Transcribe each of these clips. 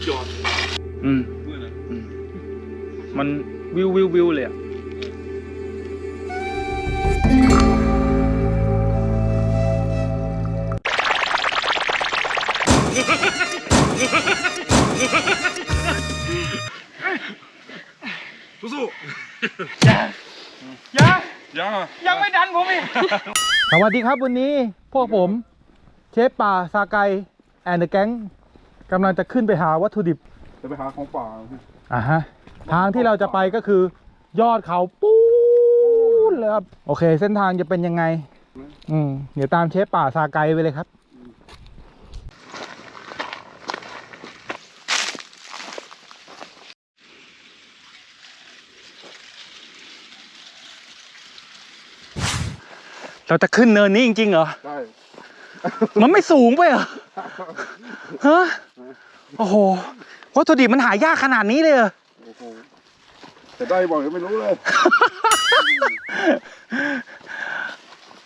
ดยอดอืมเมื่อไหร่อืมมันวิววิววิวเลยอะสู้ยังยังๆยังอะยังไม่ดันผมอีก สวัสดีครับวันนี้พวกผม เชฟป่าซาไกแอนเดอะแก๊ง กำลังจะขึ้นไปหาวัตถุดิบจะไปหาของป่าอะฮะทางที่เราจะไปก็คือยอดเขาปูนเลยครับโอเค เส้นทางจะเป็นยังไง อืมเดี๋ยวตามเชฟป่าซาไกไปเลยครับ เราจะขึ้นเนินนี้จริงๆเหรอ ใช่ มันไม่สูงไปเหรอ ฮะ โอ้โหวัตถุดิบมันหายากขนาดนี้เลยเหรอโอ้โหจะได้บอกยังไม่รู้เลย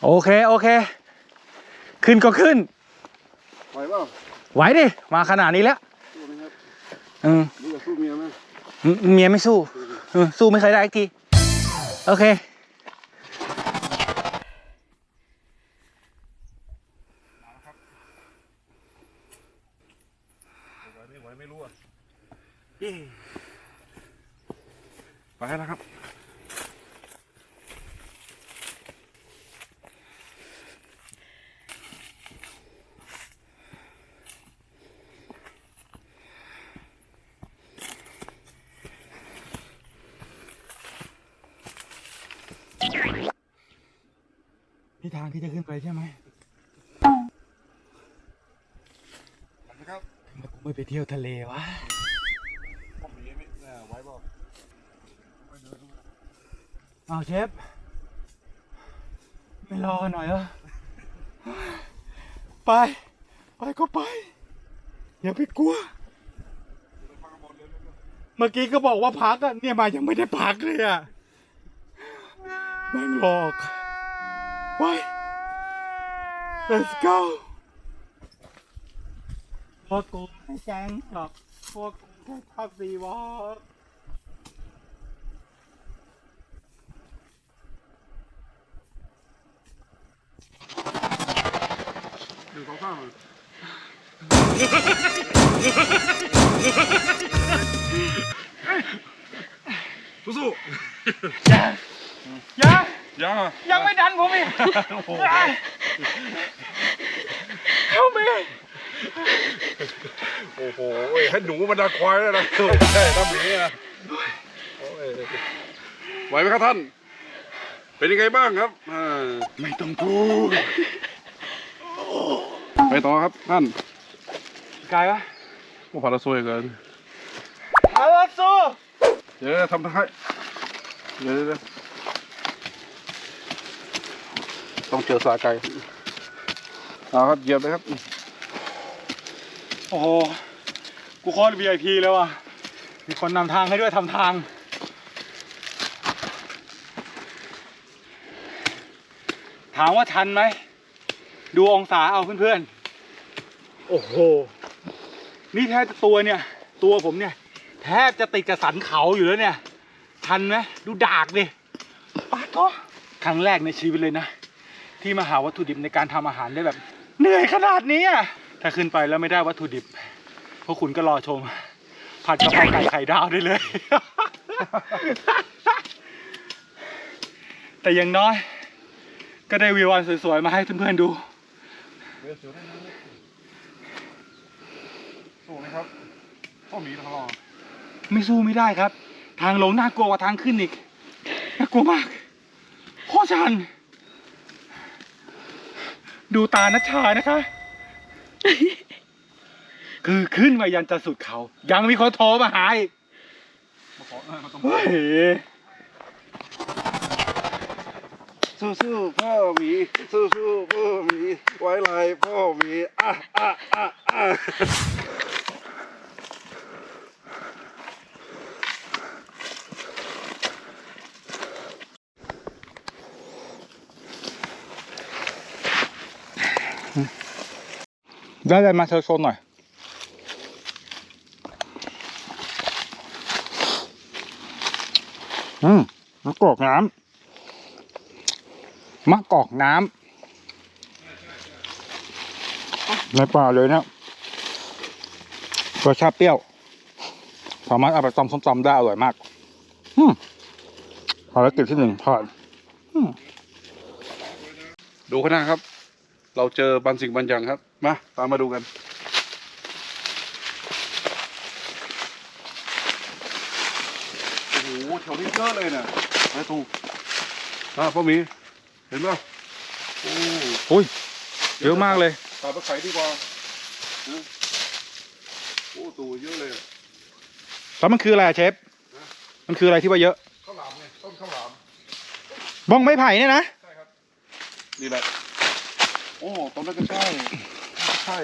โอเคโอเค ขึ้นก็ขึ้น ไหวเปล่าไหวดิ มาขนาดนี้แล้วสู้ไหมครับอืมรู้จะสู้เมียไหม เมียไม่สู้เออสู้ไม่เคยได้อีกที โอเค ไหวไม่ไหวไม่รู้อะ ไปแล้วครับพี่ทางที่จะขึ้นไปใช่ไหมนะครับทำไมกูไม่ไปเที่ยวทะเลวะ ผมหนีไม่แน่ไหวเปล่า เอาเชฟ ไม่รอกันหน่อยเหรอ ไป ไปก็ไป อย่าไปกลัว เมื่อกี้ก็บอกว่าพักอะเนี่ยมายังไม่ได้พักเลยอะแม่งหลอก ไป let's go พวกกูไม่แจ้งหรอกพวกกูแค่พักสีวอล หนึ่งสองสามสู้ยังยังยังอะยังไม่ดันผมอีกโอ้โหเข้าไปโอ้โหให้หนูมันดักควายแล้วนะใช่ทำอย่างนี้นะโอ้ยไหวไหมครับท่าน เป็นยังไงบ้างครับ ไม่ต้องพูด ไปต่อครับท่านกายปะโอ้พาราซวยเกินอาลาโซเดี๋ยวทำท้ายเดี๋ยวเดี๋ยวเดี๋ยวต้องเจอสาไก่เอาครับเหยียบเลยครับ โอ้โห กูโคตร VIP แล้วว่ะ มีคนนำทางให้ด้วยทำทาง ถามว่าทันไหม ดูองศาเอาเพื่อนๆ โอ้โห นี่แทบจะตัวเนี่ย ตัวผมเนี่ย แทบจะติดกับสันเขาอยู่แล้วเนี่ย ทันไหมดูดากดิปาดก็ครั้งแรกในชีวิตเลยนะ ที่มาหาวัตถุดิบในการทำอาหารได้แบบ เหนื่อยขนาดนี้อะถ้าขึ้นไปแล้วไม่ได้วัตถุดิบพวกคุณก็รอชม ผัดกะเพราไก่ไข่ดาวได้เลย แต่อย่างน้อย ก็ได้วิวอันสวยๆ มาให้เพื่อนๆดู สู้ไหมครับต้องหนีทะเลาะไม่สู้ไม่ได้ครับ ทางลงน่ากลัวกว่าทางขึ้นอีกน่ากลัวมากโคตรชัน ดูตานัชชานะคะ คือขึ้นมายันจะสุดเขา ยังมีคนโทรมาหาอีกมาขอเออมาต้องเฮ้ยสู้สู้ๆพ่อหมีสู้สู้ๆพ่อหมีไว้ลายพ่อหมีอะอะอะอะ ได้อะไมาเธอโชนหน่อย อืมมะกอกน้ำมะกอกน้ำในป่าเลยเนะรสชาติเปรี้ยว สามารถเอาไปตำซ้มตำได้อร่อยมาก อืมภารกิจที่หนึ่งผ่านดูข้างหน้าครับ เราเจอบางสิ่งบางอย่างครับ มา ตามมาดูกัน โอ้โหแถวนี้เยอะเลยนะนะถูกอ่าพ่อหมี เห็นป่ะโอ้อุ้ยเยอะมากเลยตามไปขายดีกว่านะโอ้ตูเยอะเลยอะแล้วมันคืออะไรอะเชฟ มันคืออะไรที่ว่าเยอะ ข้าวหลามไงต้นข้าวหลามบ้องไม้ไผ่เนี่ยนะ ใช่ครับ นี่แหละ โอ้ตอนนั้นก็ใช่ใช่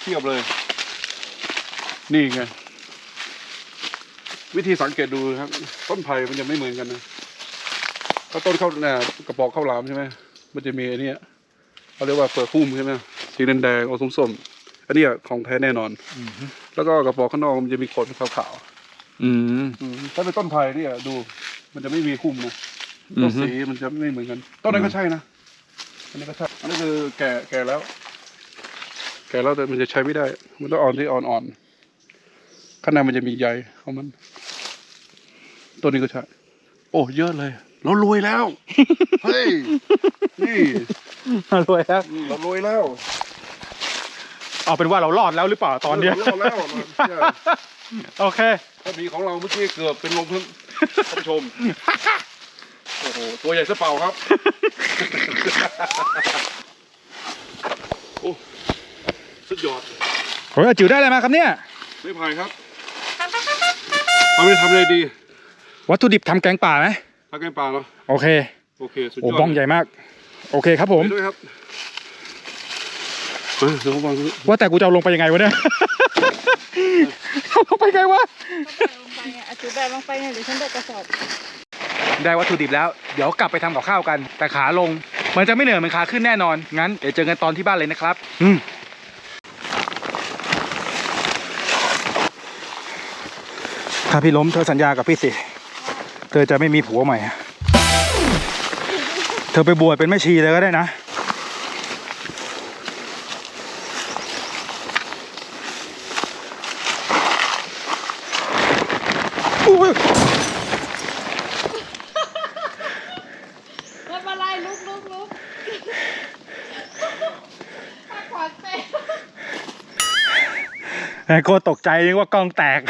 เทียบเลย นี่ไง วิธีสังเกตดูครับ ต้นไผ่มันจะไม่เหมือนกันนะถ้าต้นข้าวเนี่ยกระบอกข้าวหลามใช่ไหมมันจะมีอันเนี้ยเขาเรียกว่าเปลือกหุ้มใช่ไหมสีแดงๆออกส้มๆอันเนี้ยของแท้แน่นอนแล้วก็กระบอกข้างนอกมันจะมีขนขาวอืมๆอืมถ้าเป็นต้นไผ่เนี่ยดู มันจะไม่มีหุ้มนะอืต้อนฮึสีมันจะไม่เหมือนกัน ต้นนั้นก็ใช่นะ อันนี้ก็ใช่อันนี้คือแก่แก่แล้ว แก่แล้วแต่มันจะใช้ไม่ได้ มันต้องอ่อนที่อ่อนๆข้างในมันจะมีใยของมันต้นนี้ก็ใช่ โอ้เยอะเลย เรารวยแล้ว เฮ้ย นี่รวยแล้วเรารวยแล้วเอาเป็นว่าเรารอดแล้วหรือเปล่าตอนเนี้ยเรารอดแล้วใช่โอเคถ้ามีของเราเมื่อกี้เกือบเป็นลมเพิ่งท่านผู้ชมโอ้โหตัวใหญ่ซะเปล่าครับ โอ้สุดยอดโอ้ยจิ๋วได้อะไรมาครับเนี่ย ไม่พายครับเอาไปทำอะไรดี วัตถุดิบทำแกงป่าไหมทำแกงปลาเหรอโอเคโอเคสุดยโอ้อดบ้องใหญ่มาก โอเคครับผมไปด้วยครับเฮ้ยเดี๋ยวผมวางว่าแต่กูจะเอาลงไปยังไงวะเนี่ยเอาลงไปไงวะก็แบกลงไปไงอาจูแบกลงไปไงเดี๋ยวฉันแบกกระสอบ ได้วัตถุดิบแล้ว เดี๋ยวกลับไปทำกับข้าวกัน แต่ขาลง มันจะไม่เหนื่อยเหมือนขาขึ้นแน่นอน งั้นเดี๋ยวเจอกันตอนที่บ้านเลยนะครับ อืมถ้าพี่ล้มเธอสัญญากับพี่สิ เธอจะไม่มีผัวใหม่ เธอไปบวชเป็นแม่ชีเลยก็ได้นะอุ้ย ไม่เป็นไรลุกลุกลุกถ้าขวานเตะ ไอ้ โคตรตกใจนึกว่ากล้องแตก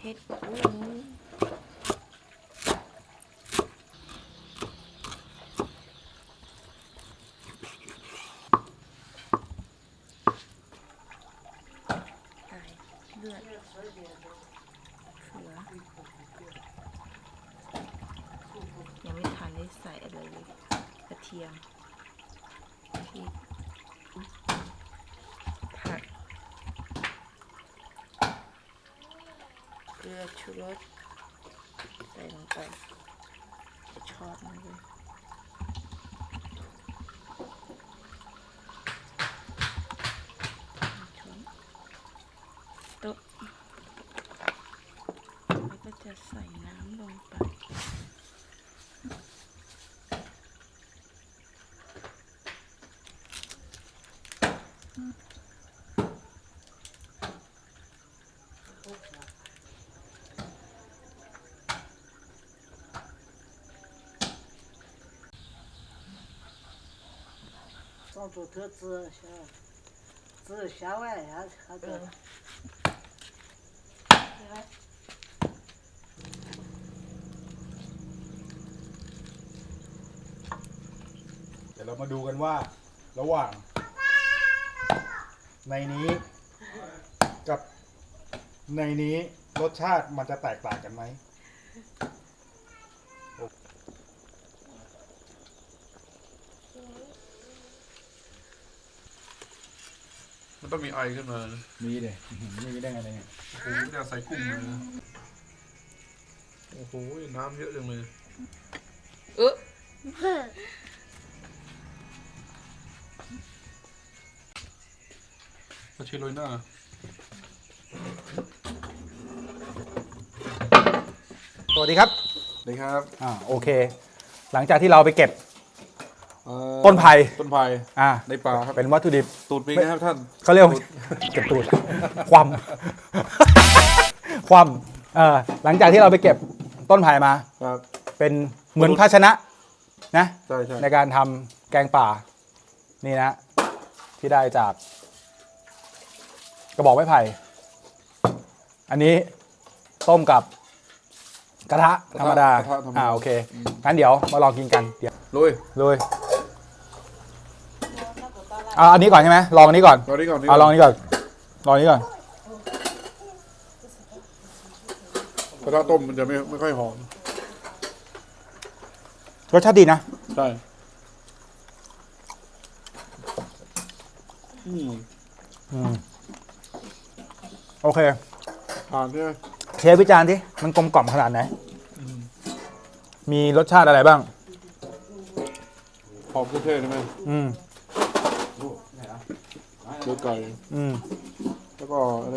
เฮ็ดโอ้เลือดเสือยังไม่ทันได้ใส่อะไรเลยกระเทียมพริกผัก เก ลือชูรสใส่ลงไปช้อนมันเลยโต๊ะแล้วก็จะใส่น้ำลงไป 上猪头子小子虾丸呀啥的。เดี๋ยวเรามาดูกันว่าระหว่าง ในนี้กับในนี้รสชาติมันจะแตกต่างกันไหม ต้องมีไอขึ้นมามีเลยไม่มีได้ไงเนี่ยโอ้โหไม่ได้ใส่กุ้งเลยนะโอ้โห น้ำเยอะจังเลย เออมาชิโรยหน้าสวัสดีครับ สวัสดีครับ อ่า โอเค หลังจากที่เราไปเก็บ เอ่อต้นไผ่ ต้นไผ่อ่าในป่าครับเป็นวัตถุดิบตูดปิงนะครับท่าน เขาเรียกว่าเก็บตูด ความ ความเอ่อหลังจากที่เราไปเก็บต้นไผ่มา ครับ เป็นเหมือนภาชนะนะ ใช่ใช่ในการทำแกงป่า นี่นะ ที่ได้จาก กระบอกไม้ไผ่ อันนี้ต้มกับกระทะธรรมดากระทะธรรมดา อ่าโอเคงั้นเดี๋ยวมาลองกินกันเดี๋ยวลุย เลย เอาอันนี้ก่อนใช่ไหมลองอันนี้ก่อนรอนี้ก่อนเอาลองอันนี้ก่อนลองอันนี้ก่อนกระทะต้มมันจะไม่ไม่ค่อยหอม รสชาติดีนะใช่อืมอืมโอเคทานใช่ไหมเชฟวิจารณ์ที่มันกลมกล่อมขนาดไหนมีรสชาติอะไรบ้าง หอมเครื่องเทศใช่ไหมอืม เลือไก่อืมแล้วก็อะไร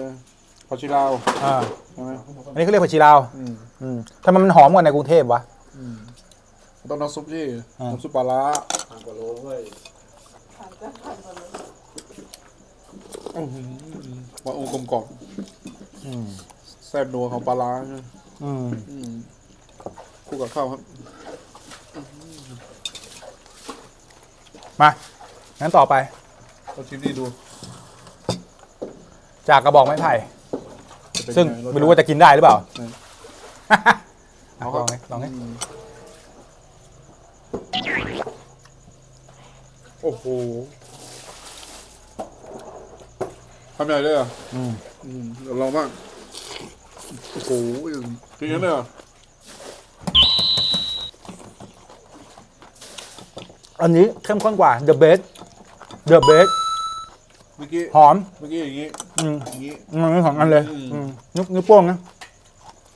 ผักชีลาวอ่าใช่ไหมอันนี้เขาเรียกผักชีลาวอืมอืมทำไมมันหอมกว่าในกรุงเทพวะ อืมต้องน้ำซุปที่อ่า น้ำซุปปลาร้าอื้อหือว่าองค์กลมกล่อมอืมแซ่บนัวของปลาร้าใช่ไหมอืมอืมคู่กับข้าวครับมา งั้นต่อไปเราชิมนี่ดูจากกระบอกไม้ไผ่ จะเป็นซึ่งยัไม่รู้ว่าจะกินได้หรือเปล่าใช่อะลองไหมลองไหมมโอ้โหทำใหญ่เลยเหรอะอืมอืม เดี๋ยวลองบ้างโอ้โหกินกันเลยเหรออันนี้เข้มข้นกว่า the best the best เมื่อกี้หอม เมื่อกี้อย่างงี้อืมอย่างงี้อืมอันนี้สองอันเลย อืม อืมนิ้วนิ้วโป้งนะ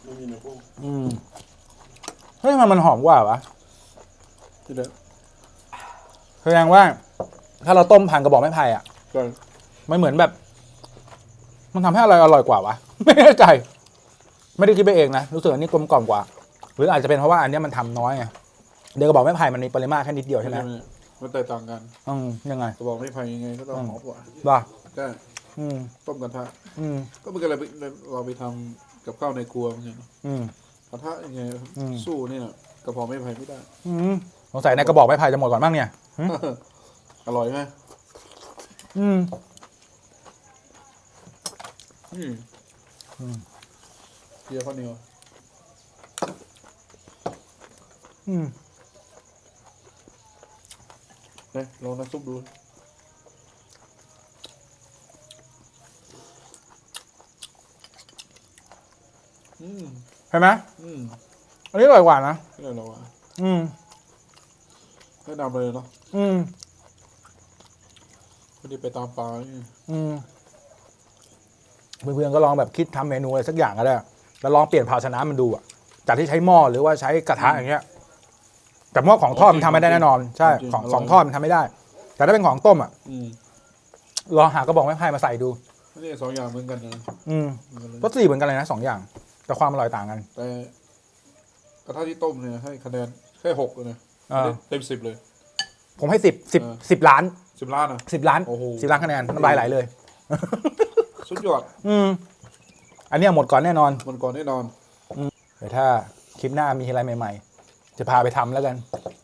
ไม่มีนะพวกอืมเฮ้ยทำไมมันหอมกว่าวะที่เด็ดแสดงว่า ถ้าเราต้มผ่านกระบอกไม้ไผ่อะใช่มันเหมือนแบบ มันทำให้อะไรอร่อยกว่าวะ ไม่แน่ใจ ไม่ได้คิดไปเองนะรู้สึกอันนี้กลมกล่อมกว่า หรืออาจจะเป็นเพราะว่าอันเนี้ยมันทำน้อยไงเดี๋ยวกระบอกไม้ไผ่มันมีปริมาตรแค่นิดเดียวใช่ไหม มันแตกต่างกันอืมยังไงกระบอกไม่ไผ่ยังไงก็ต้องอืมหอมกว่าบ้าใช่อืมต้มกระทะ อืมก็เหมื่อนกันเราไปเราไปทำกับข้าวในครัวเหมือนกันอืมกระทะยังไงอืมสู้เนี่ยกระเพาะไม่ไผ่ไม่ได้อืมสงสัยในกระบอกไม้ไผ่จะหมดก่อนบ้างเนี่ยอร่อยไหมอืมอืมอืมเกี๊ยวข้าวเหนียวอืมเนี่ยลองน้ำซุปดูอืมเห็นไหมอืมอันนี้อร่อยกว่านะไม่ได้หรอกอะอืมแนะนำเลยเนาะอืมไม่ได้ไปตามปลานี่อืมเพื่อนๆก็ลองแบบคิดทำเมนูอะไรสักอย่างก็ได้แล้วลองเปลี่ยนภาชนะมันดูอะจากที่ใช้หม้อหรือว่าใช้กระทะอย่างเงี้ย แต่หม้อของทอดมันทำไม่ได้แน่นอน ใช่ ของของทอดมันทำไม่ได้ แต่ถ้าเป็นของต้มอะอืมลองหากระบอกไม้ไผ่มาใส่ดู นี่สองอย่างเหมือนกันนะอืมเหมือนกันเลยรสดีเหมือนกันเลยนะสองอย่าง แต่ความอร่อยต่างกันแต่กระทะที่ต้มเนี่ยให้คะแนนแค่หกเลยนะเออเต็มสิบเลย ผมให้สิบสิบเออสิบล้านสิบล้านอะ สิบล้านโอ้โห สิบล้านคะแนนน้ำลายไหลเลย สุดยอดอืม อันเนี้ยหมดก่อนแน่นอนมันก่อนแน่นอน เดี๋ยวถ้าคลิปหน้ามีอะไรใหม่ ๆ จะพาไปทำแล้วกัน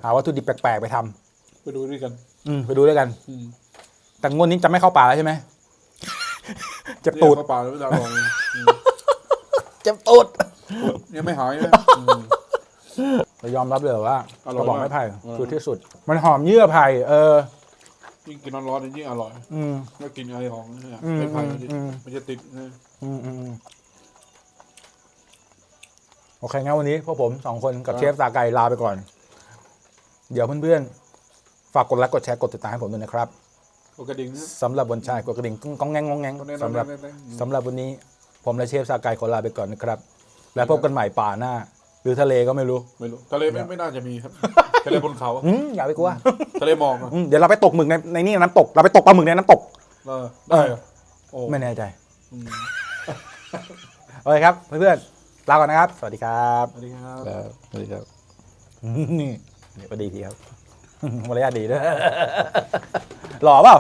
หาวัตถุดิบแปลกๆไปทำไปดูด้วยกัน อืมไปดูด้วยกัน อืมแต่งวดนี้จะไม่เข้าป่าแล้วใช่ไหม เจ็บตูดเนี่ยเข้าป่าแล้วไม่ได้อร่อยอืมเจ็บตูด ยังไม่หายนะอืมแต่ยอมรับเลยว่าอร่อยกระบอกมากไม้ไผ่เออคือที่สุด มันหอมเยื่อไผ่ เออ ยิ่งกินร้อนๆยิ่งอร่อยอืม แล้วกินอะไรของเนี่ยอืมไม่ไผ่มันจะอืม มันจะติดนะอืมอืมอืม โอเคงั้นวันนี้พวกผมสองคนกับเชฟตาไก่ลาไปก่อน เดี๋ยวเพื่อนๆ ฝากกดไลค์กดแชร์กดติดตามให้ผมด้วยนะครับปกระดิ่งนะสำหรับวันชายกดกระดิ่งก้องก้องแงงก้องแงงคนแนะนำสำหรับแนะนำสำหรับวันนี้ผมและเชฟซาไก่ขอลาไปก่อนนะครับ แล้วพบกันใหม่ป่าหน้า หรือทะเลก็ไม่รู้ไม่รู้ทะเลไม่ไม่น่าจะมีครับทะเลบนเขาอืมอย่าไปกลัวทะเลหมอกอะอืมเดี๋ยวเราไปตกหมึกในในนี่น้ำตกเราไปตกปลาหมึกในน้ำตกเออได้เหรอโอ้ไม่แน่ใจอืมโอเคครับเพื่อนๆ ลาก่อนนะครับ สวัสดีครับสวัสดีครับครับสวัสดีครับนี่เดี๋ยวก็ดีทีครับมารยาทดีด้วยหล่อเปล่า